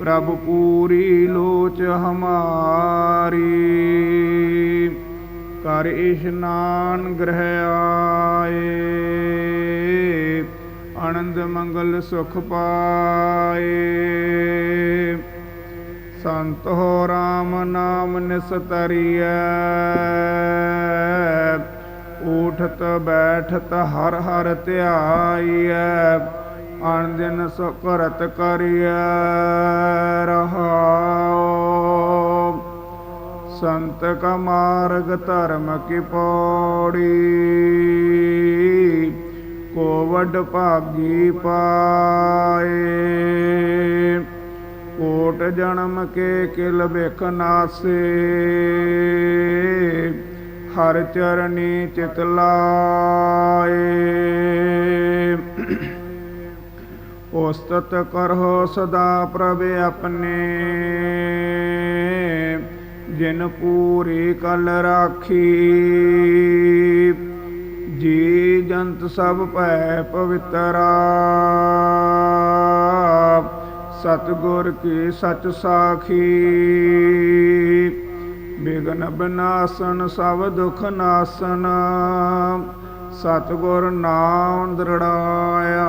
ਪ੍ਰਭ ਪੂਰੀ ਲੋਚ ਹਮਾਰੀ। ਕਰ ਇਸ਼ਨਾਨ ਗ੍ਰਹਿ ਆਏ, ਆਨੰਦ ਮੰਗਲ ਸੁਖ ਪਾਏ। ਸੰਤ ਹੋ ਰਾਮ ਨਾਮ ਨਿਸਤਰੀਐ ਉਠਤ ਬੈਠਤ ਹਰ ਹਰ ਧਿਆਈਐ। ਅਣ ਦਿਨ ਸੋ ਕਰਤ ਕਰੀਐ ਰਹਾਉ। ਸੰਤ ਕਾ ਮਾਰਗ ਧਰਮ ਕੀ ਪੌੜੀ, ਕੋ ਵੱਡ ਭਾਗੀ ਪਾਏ। ਕੋਟ ਜਨਮ ਕੇ ਕਿਲ ਬਿਖ ਨਾਸੇ, ਹਰ ਚਰਨੀ ਚਿਤ ਲਾਏ। ਉਸਤਤ ਕਰੋ ਸਦਾ ਪ੍ਰਭ ਆਪਣੇ। ਜਿਨ ਪੂਰੀ ਕਲ ਰਾਖੀ, ਜੀ ਜੰਤ ਸਭ ਭੈ ਪਵਿੱਤਰਾ ਸਤਗੁਰ ਕੀ ਸਚ ਸਾਖੀ, ਬਿਗਨ ਬਿਨਾਸਨ ਸਭ ਦੁਖ ਨਾਸਨ। ਸਤਗੁਰ ਨਾਮ ਦ੍ਰਿੜਾਇਆ।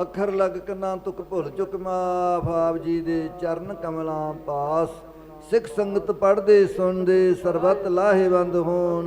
ਅੱਖਰ ਲਗ ਕੰਨਾਂ ਤੁਕ ਭੁੱਲ ਚੁੱਕ ਮਾਫ ਆਪ ਜੀ ਦੇ ਚਰਨ ਕਮਲਾਂ ਪਾਸ। ਸਿੱਖ ਸੰਗਤ ਪੜ੍ਹਦੇ, ਸੁਣਦੇ, ਸਰਬਤ ਲਾਹੇਵੰਦ ਹੋਣ।